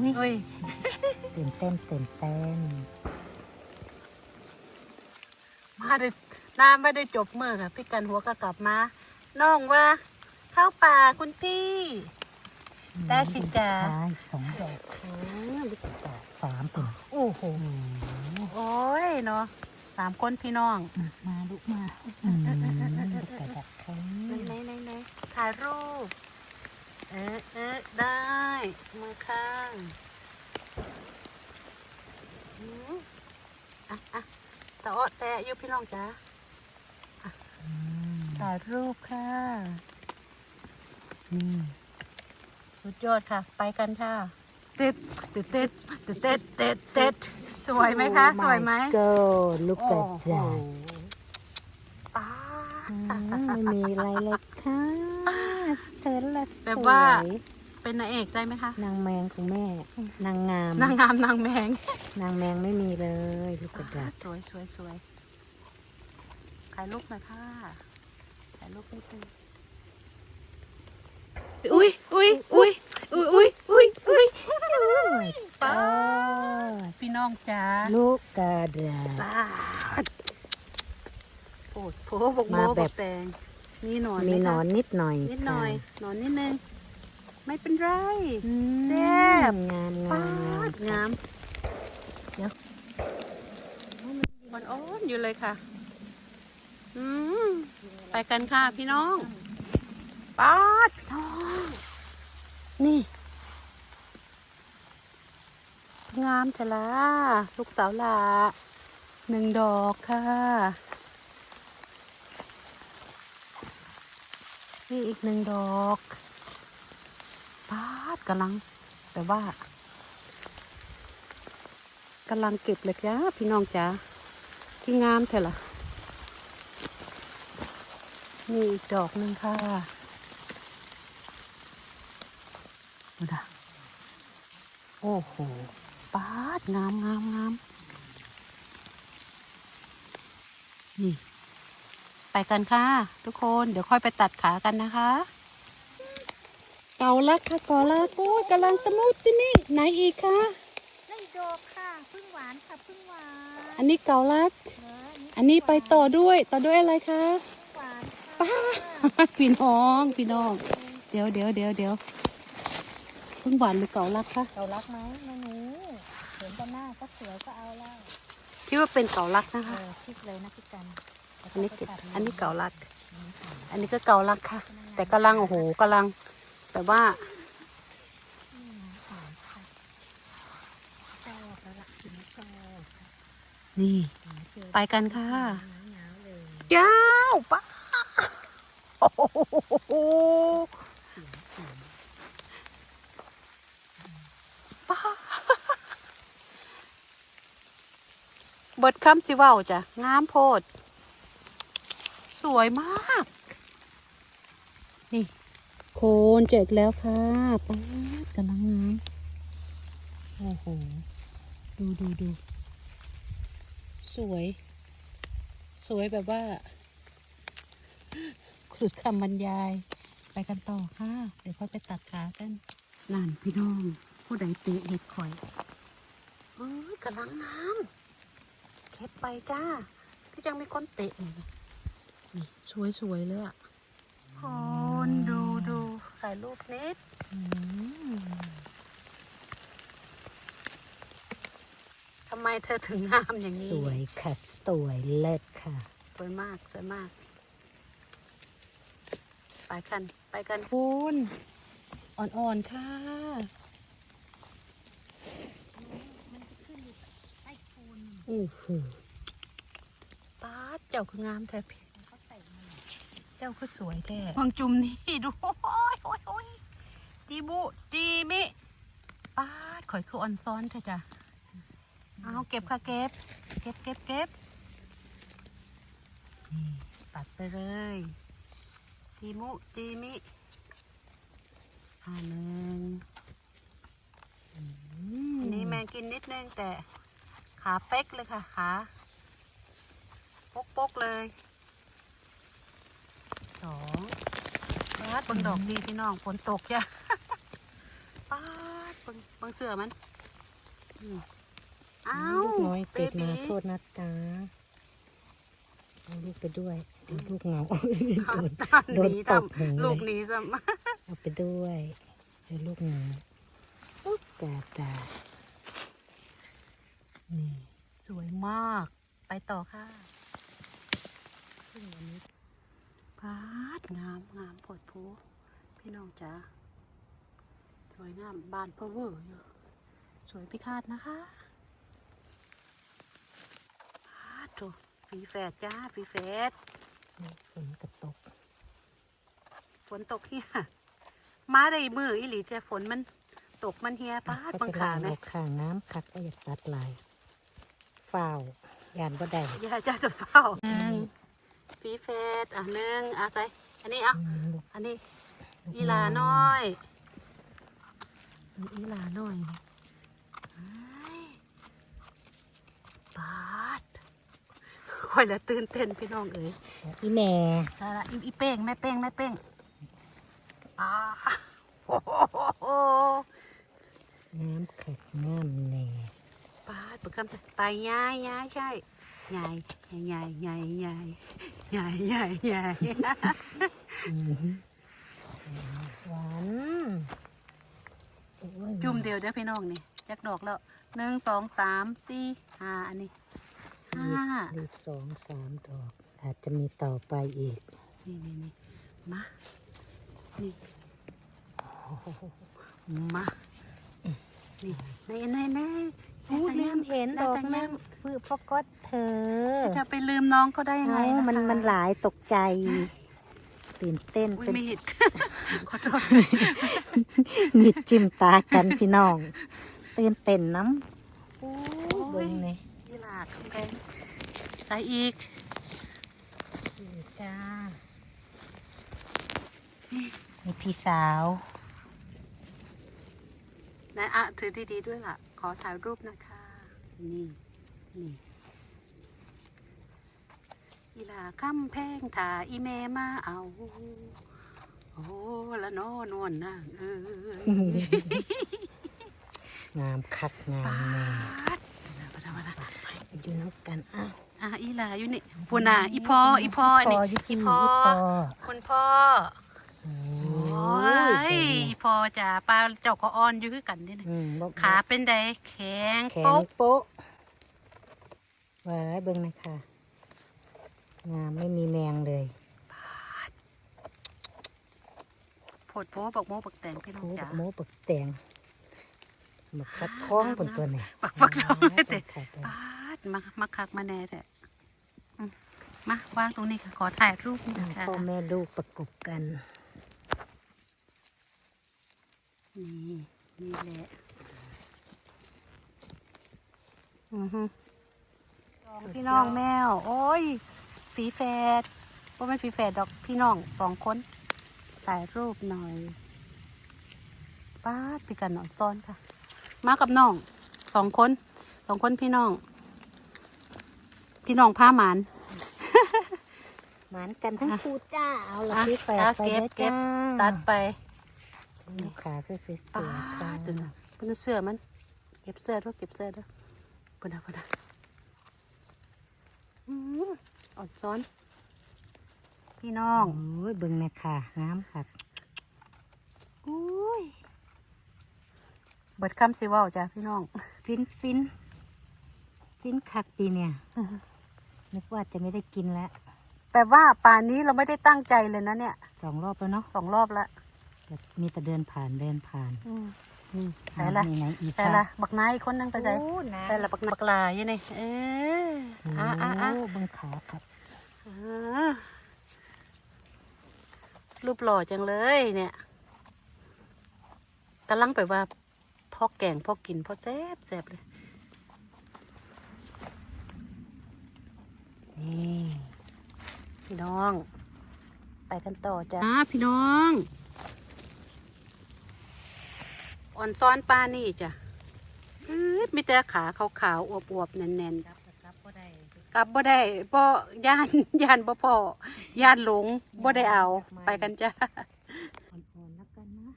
อุ้ยเฮ้ยตื่นเต้นตื่นเต้นมาได้น้าไม่ได้จบเมื่อค่ะพี่กันหัวก็กลับมาน้องว่า เข้าป่าคุณพี่ได้สิจ๊ะได้สองดอกอืมสามตัวโอ้โหโอ้ยเนาะสามคนพี่น้อง มาลูกมาอืมลูกกระดักเขาไหนไหนไหนไหนถ่ายรูป เอ๊ะเอ๊ะได้ มือข้างอืมอะอะตะโอะแตะอยุพี่น้องจ้าอืมถ่ายรูปค่ะ นี่สุดยอดค่ะ ไปกันค่ะเต็ดเต็ดเต็ดเต็ดเต็ดเต็ดเต็ดสวยไหมคะ สวยไหมก็ลูกกโอ้ระโหดักป้าอืมไม่มีอะไรเลยค่ะ เธอละสแบบวว่า ยเป็นนางเอกได้ไหมคะ นางแมงของแม่ นางงาม นางงามนางแมง นางแมงไม่มีเลยลูกกระดักสวยสวยสวยถ่ายรูปหน่อยค่ะถ่ายรูปนิดนึงอุ้ยอุ้ยอุ้ยอุ้ยอุ้ยอุ้ยอุ้ยป้าพี่น้องจ๋าลูกกระดักป้าดโอ้โหบกโมมาบแบบ กแตง มีหนอนไหมีคะหนอนนิดหน่อยนิดหน่อยค่ะหนอนนิดนึงไม่เป็นไรอืมแซ่บงามงาป้ามงามดงามเดี๋ยวมันอ้อนอยู่เลยค่ะ อืมไปกันค่ะพี่น้องป้าดพี่น้อง นี่ งามเถอะละลูกสาวหลาหนึ่งดอกค่ะ นี่อีกหนึ่งดอกป้าดกำลัง แต่ว่ากำลังเก็บเลยจ้าพี่น้องจ้าที่งามเถอะล่ะนี่อีกดอกหนึ่งค่ะดูนะโอ้โหป้าดงามงามงามนี่ ไปกันค่ะ ทุกคนเดี๋ยวค่อยไปตัดขากันนะคะ เกาลักค่ะเกาลักโอ้ยกำลังตะมุติมิไหนอีกคะได้ดอกค่ะพึ่งหวานค่ะพึ่งหวานอันนี้เกาลักเนอะอันนี้ไปต่อด้วยต่อด้วยอะไรคะหวานป้าพี่น้องพี่น้อง เดี๋ยวเดี๋ยวเดี๋ยวเดี๋ยวเพิ่งหวานหรือเกาลักคะเรารักไหมแม่หนูเห็นกันหน้าก็สวยก็เอาแล้วพี่ว่าเป็นเกาลักนะเอคะ อคิดเลยนะพี่กัน อันนี้เก็บอันนี้เกาลัก อันนี้ก็เกาลักค่ะ แต่กำลังโอ้โหกำลัง แต่ว่าชอบแล้วล่ะถึงชอบนี่ ไปกันค่ะหนาวๆเลยเจ้าป้าโอ้โหป้าเบิดคำสิเว้าจ้ะงามโพด สวยมาก นี่ โคนเจออกแล้วค่ะป้ากำลังงามโอ้โห ดูดูดู สวย สวยแบบว่า สุดคำบรรยาย ไปกันต่อค่ะ เดี๋ยวค่อยไปตัดขากันนั่นพี่น้อง ผู้ใดเตะเห็ดข่อยเอ้ยกำลังงามเก็บไปจ้า พี่จังมีคนเตะนี่ นี่สวยสวยๆเลยอะคนดูดูถ่ายรูปนิดอืมทำไมเธอถึงงามอย่างนี้ สวยค่ะ สวยเลิศค่ะ สวยมาก สวยมาก ไปกัน ไปกันคุณอ่อนๆค่ะอือหือป้าดเจ้าคืองามแท้พี่ เจ้าคือสวยแท้เพิ่งจุ่มนี่ดูโอ้ยโอ้ยโอ้ยดีบุดีมิป้าดข่อยคืออ่อนซ้อนเถอะจ้ะเอาเก็บค่ะเก็บ เก็บเก็บเก็บนี่ตัดไปเลยจีมุจีมิอันหนึ่งอันนี้แมงกินนิดนึงแต่ขาเป๊กเลยค่ะขาปกปกๆเลย สองปาดเบังดอกดีพี่น้องฝนตกจ้ะปาดเบังเบังเสือมันอืมอ้าวลูกน้อยติดมาเบโทบีษนะจ๊ะเอาลูกไปด้วยเดี๋ยวลูกเหงาโดนหนีตทบหัวเลยำลูกหนีซ้เอาไปด้วยเดี๋ยวลูกเหงาอุ๊บกาตานี่ำสวยมาก ไปต่อค่ะ พาดงามงามปวดผูพี่น้องจ๋าสวยงามบานเพอเวอร์อยู่สวยพิคาดนะคะพาดถูฟีแฝดจ้าฟีแฝดนี่ฝนกระตก ฝนตกเฮียมาได้มืออีหลีจ้ะฝนมันตกมันเฮียปาดก็บังจะขาล้างไหมเอาข้างน้ำคักก็อยากตัดลายฝ้าวยานบ่ได้ยายจ้าจะเฝ้า หนึ่งฟีแฝดอะหนึ่งอะใส่อันนี้อะอืมลูกอันนี้ลูกอีหลาน้อยอีหลาน้อยนี่เอ้ยปาดคอยละตื่นเต้นพี่น้องเอ๋ยอีแม่เอาละอีอีเป้งแม่เป้งแม่เป้งอ่าโอ้โหน้ำขัดงามแน่ปาดปึกคำใส่ไปยายยายใช่ ยายยายยายยายยายยายยายอืมหวานโอ้ยจุ่มเดียวเด้อพี่น้องนี่จักดอกแล้วหนึ่งสองสามสี่ห้าอันนี้ห้ารีบสองสามดอก อาจจะมีต่อไปอีก นี่นี่นี่มานี่มานี่ในในใน พูดลืมเห็นดอกแต่นึยังฟืฟกดเธอ จะไปลืมน้องเขาได้ยังไงเอ้าล่ะมันคะมันหลายตกใจ ตื่นเต้นอุ้ยเป็นไม่เห็นขอโทษมีจิ้มตากันพี่น้อง ตื่นเต้นน้ำโอ้โอ้ยเบิ่งเลยยี่หลากแพงใส่อีกจ้านี่พี่สาวนะอะถือดีๆด้วยล่ะ ขอถ่ายรูปนะคะ นี่ นี่อีหลาคำแพงถ่าอีแม่มาเอา โอ้ละนอนวลนางเอ้ยงามคักงามแน่ปัดปะดาปะดาปะดาไปดูนกกันอ้าวอะอีหลาอยู่นี่ปูน่ะอีพออีพอนี่อยู่ที่อีอีพอพอคุณพ่อโอ้โอ้ ยอีพอจ้าปลาเจ้าก็อ่อนอยู่คือกันนี่นะอืมบ่ขาเป็นไดแข็งแข็งโป๊กโป๊ะไว้เบิ่งหนะคะ งามไม่มีแมงเลยโผดโป๊บักโมบักแตงพี่น้องโอ้จ๋าบักโมบักแตงบักฟักทองบนตัวเนี่ยบักฟักทองไม่เตะค่ะตัวปาดมามาคักมาแน่แท้อืมมาวางตรงนี้ค่ะขอถ่ายรูปหนะคะพ่อแม่ลูกประกบกัน นี่นี่แหละอือฮึพี่น้องแมว โอ้ยฝีแฝดว่าไม่นฝีแฝดดอกพี่น้องสองคนถ่ายรูปหน่อยป้าดพี่กันนอนซ้อนค่ะ มากับน้องสองคนสองคนพี่น้อง พี่น้องผ้าหมานหมานกันทั้งคู่จ้า เอาละอะพี่แฝดจ้าไปเก็บเด้อเก็จ้าบตัดไป ลูกขาคือสวยป้าๆค่ะดดูนะเป็นเสื้อมัน เก็บเสื้อด้วยเก็บเสื้อด้วยปนนะปนนะอื้ออ่อนซ้อน พี่น้องโอ้ยเบิ่งนะค่ะงามค่ะอุ้ยเบิดคำสิเว่าจ้ะพี่น้อง ฟินฟินฟินคักปีเนี่ยนึกว่าจะไม่ได้กินแล้ว แปลว่าป่านนี้เราไม่ได้ตั้งใจเลยนะเนี่ย สองรอบแล้วเนาะสองรอบละแต่ มีแต่เดินผ่านเดินผ่านอืมนี่แต่ละไหนๆอีกแต่ละบักนายอีกคนนึงไปใส่โอ้นะแต่ละบักนาบักลายยังไงเอออะอะอะโอ้เบิ่งขาครับอ่ารูปหล่อจังเลยเนี่ยกำลังไปว่าพ่อแกงพ่อกินพ่อแซ่บแซ่บเลยนี่พี่น้องงไปกันต่อจ้ะพี่น้อง อ่อนซ้อนปลานี่จ้ะอืดมีแต่ขาขาวๆอวบๆแน่นๆกลับกับกลับก็ได้กลับบ่ได้บ่ย่านย่านบ่พอย่านหลงบ่ได้เอาไปกันจ้าอ่อนๆแล้วกันนะ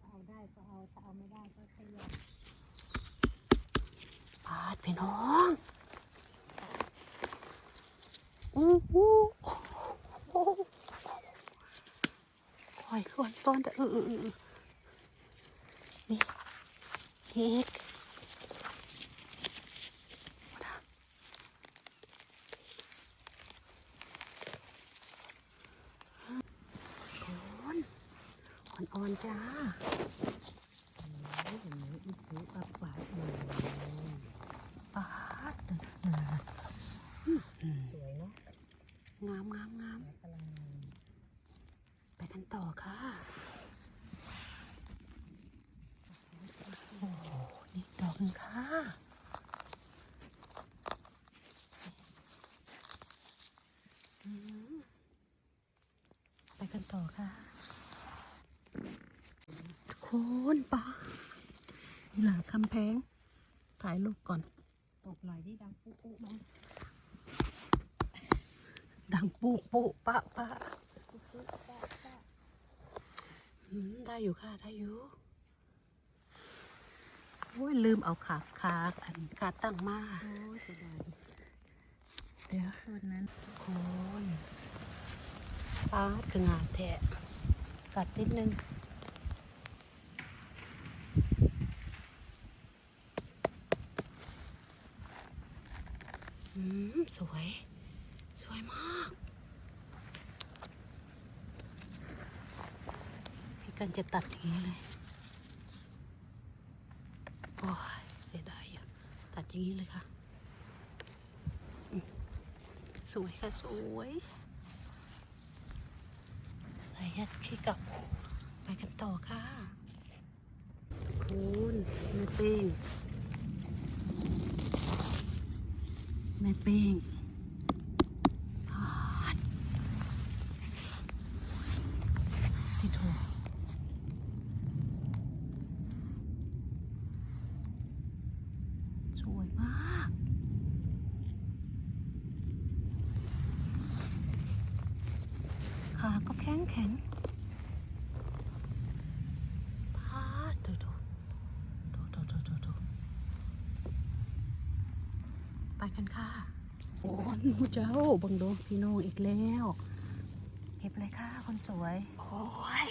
ถ้าเอาได้ก็เอาถ้าเอาไม่ได้ก็ขยับปาดพี่น้องอู้หูโอ้โหคอยคอยซ่อนแต่เออ เออเออนี่เฮ็ดอ่อนออนๆจ้าอย่างนี้อีกหูอับปากเลยปาดสวยเนาะงามงามงามไปกันต่อค่ะ โอ้โหนี่ดอกหนึงค่ะอืมไปกันต่อค่ะ ทุก คนปะนี่หลังคำแพง ถ่ายรูปก่อนตกหน่อยที่ดังปุ๊บปุ๊บไหมดังปุปุปะปะอืมได้อยู่ค่ะ ได้อยู่ โอ้ย ลืมเอาขาขาอันขาตั้งมาโอ้ยเสียดายเดี๋ยวต้นนั้นทุกคนปาดคืองามแทะกัดนิดนึง สวย สวยมาก พี่กันจะตัดอย่างนี้เลย โอ้ยเสียดายอะตัดอย่างนี้เลยค่ะ สวยค่ะ สวยใส่ยัดขี้กับไปกันต่อค่ะ คุณแม่เป้ง แม่เป้งปาดที่ถูกสวยมาก ขาก็แข็งแข็งพาดดูดูดูดูดูดูดูไป กันค่ะ โอ้ยหมูเจ้าบังดูพี่น้องอีกแล้ว เก็บเลยค่ะคนสวย โอ้ย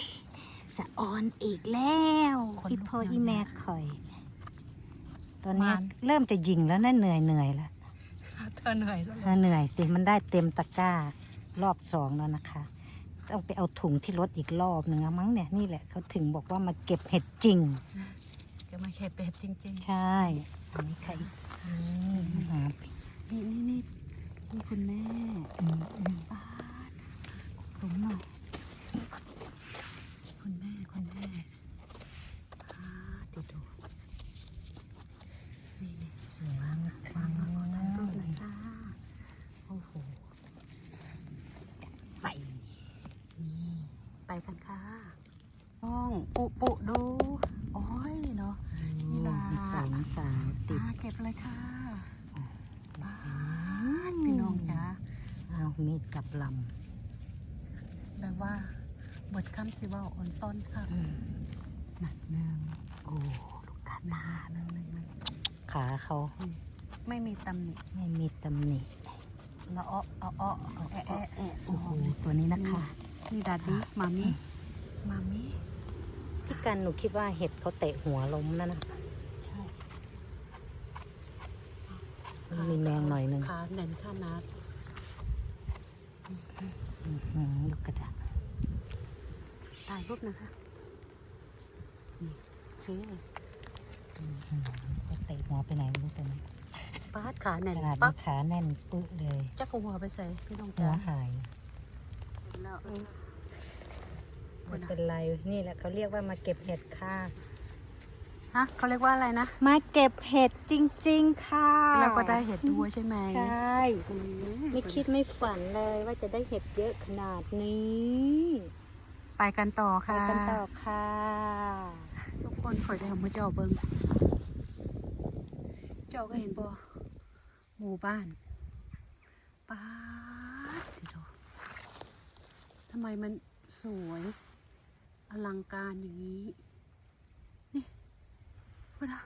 สะออนอีกแล้วคนลุกพี่พ่อแล้วอีนะแม่คอย ตอนเนี้ยมันเริ่มจะยิงแล้วนะเหนื่อยเหนื่อยแล้วเธอเหนื่อยแล้วถ้าเหนื่อยติมันได้เต็มตะกร้ารอบสองแล้วนะคะ ต้องไปเอาถุงที่รถอีกรอบหนึ่งอะมั้งเนี่ยนี่แหละเขาถึงบอกว่ามาเก็บเห็ดจริงแกมาแค่เป็ดจริงใช่ อันนี้ใครอืมหาๆนี่นี่นี่นี่คุณแม่อืมอืมปาดผมหน่อย คุณแม่ คุณแม่ปาดดูดูนี่นี่ สวยมาก วางมาขอถ่ายรูปหน่อยค่ะโอ้โห ไฟ นี่ไปกันค่ะน้องปุปุดู โอ้ยเนาะ นี่ล่ะ มีสามสามติด อ่าเก็บเลยค่ะปาดพี่น้องจ๋า เอามีด กับลแบบว่าเบิดคำสิเว่าอ่อนซ่อนค่ะำอืมหนักหนึ่งโอ้ลูกกาหนึ่ตางหนึ่งหนึ่งหนึ่งขาเขาไม่มีตำหนิไม่มีตำหนิละอ้อเอาอ้อเอาแอะแอะแอะโอ้โหตัวนี้นะคะนี่ดาดีมามิมามิพี่กันหนูคิดว่าเห็ดเขาเตะหัวล้มนั่นนะใช่มันมีแมงหน่อยหนึ่งขาแน่นขานัดอื้อหือ ลูกกระดาษถ่ายรูปนะคะนี่โอเคเขาเตะหัวไปไหนไม่รู้ตัวนี้ปาดขาแน่นกระดาษปั๊บขาแน่นปึ๊กเลยจักหัวไปใส่พี่น้องหัจ๋าวหายแล้วเออไม่เป็นไร นี่แหละเขาเรียกว่ามาเก็บเห็ดค่ะ ฮะเขาเรียกว่าอะไรนะ มาเก็บเห็ดจริง ๆ ค่ะแล้วก็ได้เห็ดด้วยใช่ไหมใช่อืมไม่คิดไม่ฝันเลยว่าจะได้เห็ดเยอะขนาดนี้ ไปกันต่อไปค่ะกันต่อค่ะ ทุกคนคอยจะทำมือเจ้าเบิ้งเจ้าก็เห็นบ่หมู่บ้านป้าดจิโตทำไมมันสวยอลังการอย่างนี้นี่ พูดนะ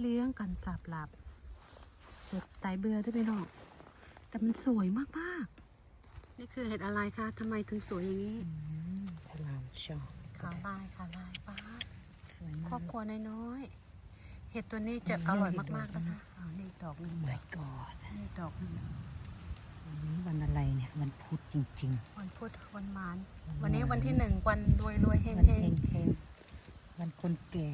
เลี้ยงกันสับหลับเด็ดไตเบื่อได้ไหมน้องแต่มันสวยมากๆ นี่คือเห็ดอะไรคะทำไมถึงสวยอย่างนี้พลามชอบขาลายขาลายป้าดสวยครมาอกบครัวน้อยๆเห็ดตัวนี้จะอร่อยมากๆนะคะอ๋อนี่ดอกหนึงไม่กอดนี่ดอกหนึงวันอะไรเนี่ยวันพุธจริงวันพุธวันมานวันวันนี้มารวันที่หนึ่งวันรวยรวยๆเฮๆ งวันเฮเฮงงเฮงวันคนแก่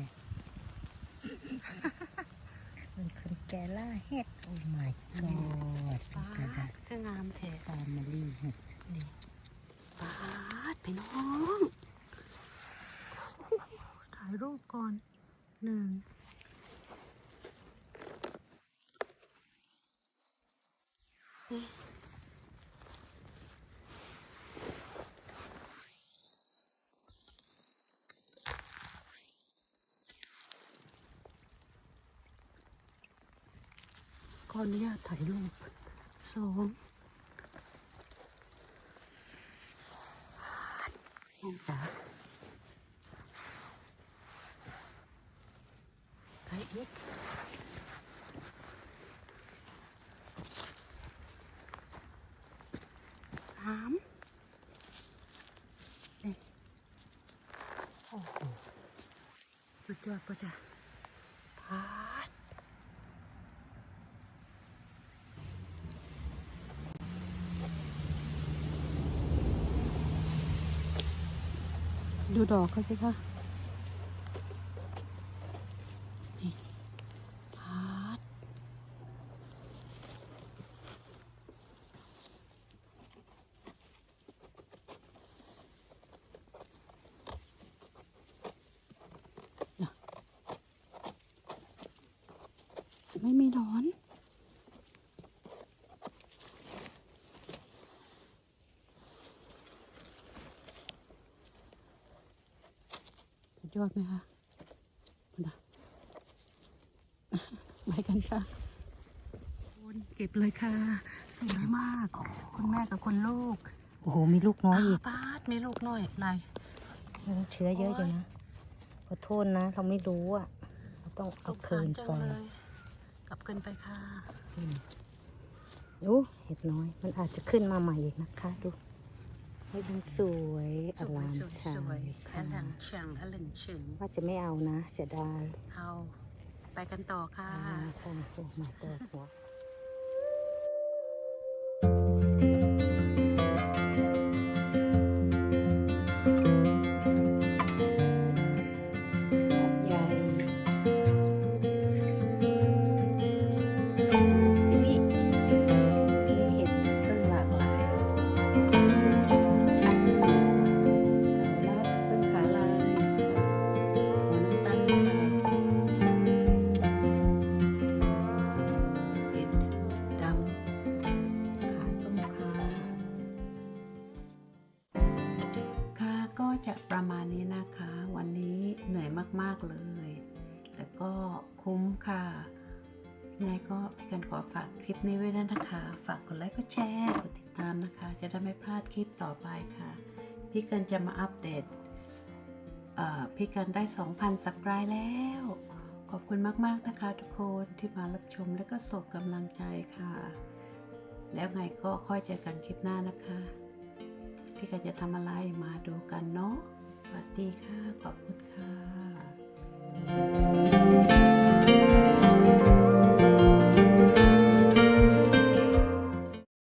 วันคนแก่ล่าเห็ดโอ้ my god ป้าเป็นกระดาดษคืองามแท้ฟาร์มารีเห็ดนี่ป้าดพี่น้องถ่ายรูปก่อนหนึ่งนี่ ออนุญาตถ่ายรูปสองน้องจ๋าถ่ายอีกสามนี่โอ้โหสุดยอดปะจ๊ะพาด ดูดอกเขาสิคะนี่พาดน่ะไม่มีหนอน สุด ยอดไหมคะมาไปกันค่ะคุณเก็บเลยค่ะ สวยมาก คุณแม่กับคุณลูก โอ้โห มีลูกน้อยอีกาวป้าดมีลูกหน่อยอะไรเชื้อเยอะอยู่นะ ขอโทษนะ เราไม่รู้อะเราต้องสเอางคืสารนจังไปเลยกลับคืนไปค่ะดูเห็ดน้อย มันอาจจะขึ้นมาใหม่อีกนะคะ ดู ให้มันสวยอสวยลามสวยชาสวยยอค่ะลังเฉียงอลังเฉียงว่าจะไม่เอานะ เสียดายเอาไปกันต่อค่ะอ่าค่ะโอ้มาตัวหัว ณนี้นะคะ วันนี้เหนื่อยมาก ๆ เลย แต่ก็คุ้มค่ะยังไงก็พี่กันขอฝากคลิปนี้ไว้ด้วยนะคะ ฝากกดไลค์ กดแชร์ กดติดตามนะคะ จะได้ไม่พลาดคลิปต่อไปค่ะ พี่กันจะมาอัปเดตพี่กันได้ 2,000 สับไครแล้ว ขอบคุณมาก ๆ นะคะ ทุกคนที่มารับชมและก็ส่งกำลังใจค่ะ แล้วไงก็ค่อยเจอกันคลิปหน้านะคะ พี่กันจะทำอะไรมาดูกันเนาะ วัสดีค่ะ ขอบคุณค่ะ